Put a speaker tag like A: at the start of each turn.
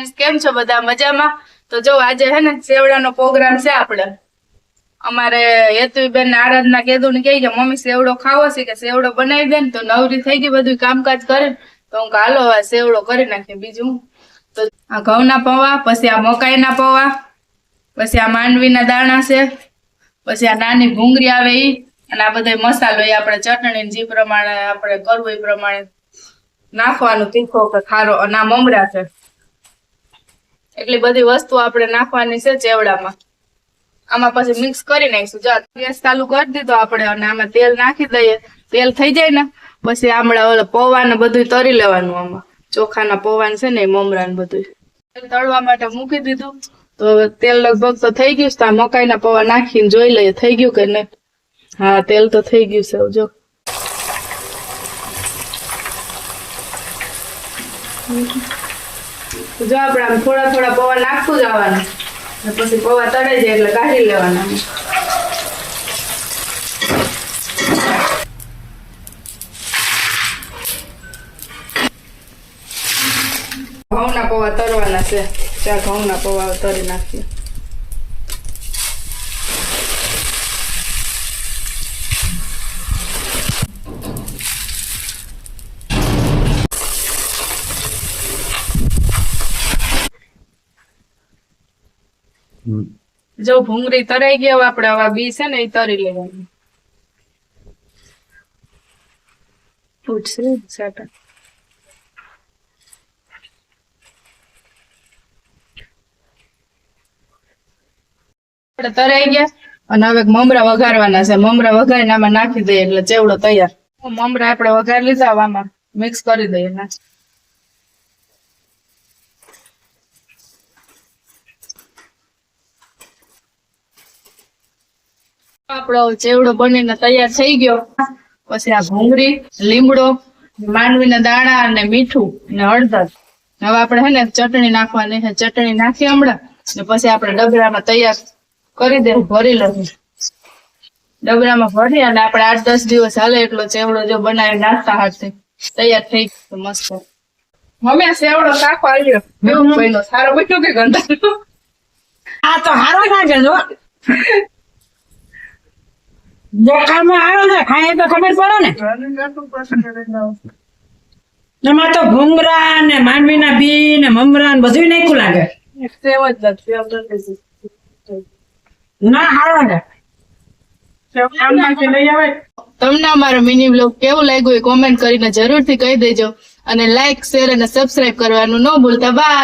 A: Friends કેમ છો બધા? મજામાં? તો જો આજે હે ને સેવડાનો પ્રોગ્રામ છે આપણે અમારે હેતુબેન ને આરાધના કીધું ને કે મમ્મી, સેવડો ખાવો છે કે સેવડો બનાવી દે ને? તો નવરી થઈ ગઈ બધું કામકાજ કરે. તો હું હાલો હવે સેવડો કરી નાખે બીજું તો આ ઘઉંના પૌવા, પછી આ મકાઈના પૌવા, પછી આ માંડવીના દાણા છે, પછી આ નાની ભૂંગળી આવે ઈ, અને આ બધા મસાલો એ આપણે ચટણી જે પ્રમાણે આપણે કરવું એ પ્રમાણે નાખવાનું. તીખો કે ખારો અને આ મમરા છે. એટલી બધી વસ્તુ આપણે નાખવાની છે ચેવડામાં. આમાં પછી મિક્સ કરી નાખીશું. જો ગેસ ચાલુ કરી દીધો આપણે અને આમાં તેલ નાખી દઈએ. તેલ થઈ જાય ને, પછી આમળા ઓલા પૌવા ને બધું તરી લેવાનું આમાં. ચોખાના પૌવાન છે ને મમરા ને બધું તળવા માટે મૂકી દીધું. તો તેલ લગભગ તો થઈ ગયું છે મકાઈના પૌવા નાખીને જોઈ લઈએ, થઈ ગયું કે નહીં? હા, તેલ તો થઈ ગયું છે જો. તો જો આપણે આમ થોડા થોડા પૌવા નાખતું જવાના ને પછી પૌવા તળાઈ જાય એટલે કાઢી લેવાના. ઘઉંના પૌવા તરવાના છે. ચાલ ઘઉંના પૌવા તરી નાખીએ. જો ભૂંગળી તરાઈ ગઈ, હવે આપણે આવા બી છે ને એ તરી લેવાની. આપણે તરાઈ ગયા અને હવે મમરા વઘારવાના છે. મમરા વઘારીને આમાં નાખી દઈએ એટલે ચેવડો તૈયાર. મમરા આપણે વઘારી લીધા આમાં મિક્સ કરી દઈએ. ના આપણો ચેવડો બનીને તૈયાર થઈ ગયો. પછી આ ભૂંગળી લીમડો માંડવીના દાણા અને મીઠું ને હળદર. હવે આપણે હે ને ચટણી નાખવાની છે. ચટણી નાખી હમણાં ને પછી આપણે ડબરામાં તૈયાર કરી દે ભરી લઈએ. ડબરામાં ભરી અને આપણે આઠ દસ દિવસ હાલે એટલો ચેવડો જો બનાવી નાસ્તા હાથે તૈયાર થઈ ગયો મસ્ત. મમ્મી આ સેવડો શાક આવ્યો કેવું સારો બન્યો કે ગંધારો?
B: આ તો સારો લાગે જો
A: તમને અમારો મિની બ્લોગ કેવું લાગ્યું એ કોમેન્ટ કરીને જરૂરથી કહી દેજો અને લાઈક શેર અને સબસ્ક્રાઇબ કરવાનું ન ભૂલતા. બાય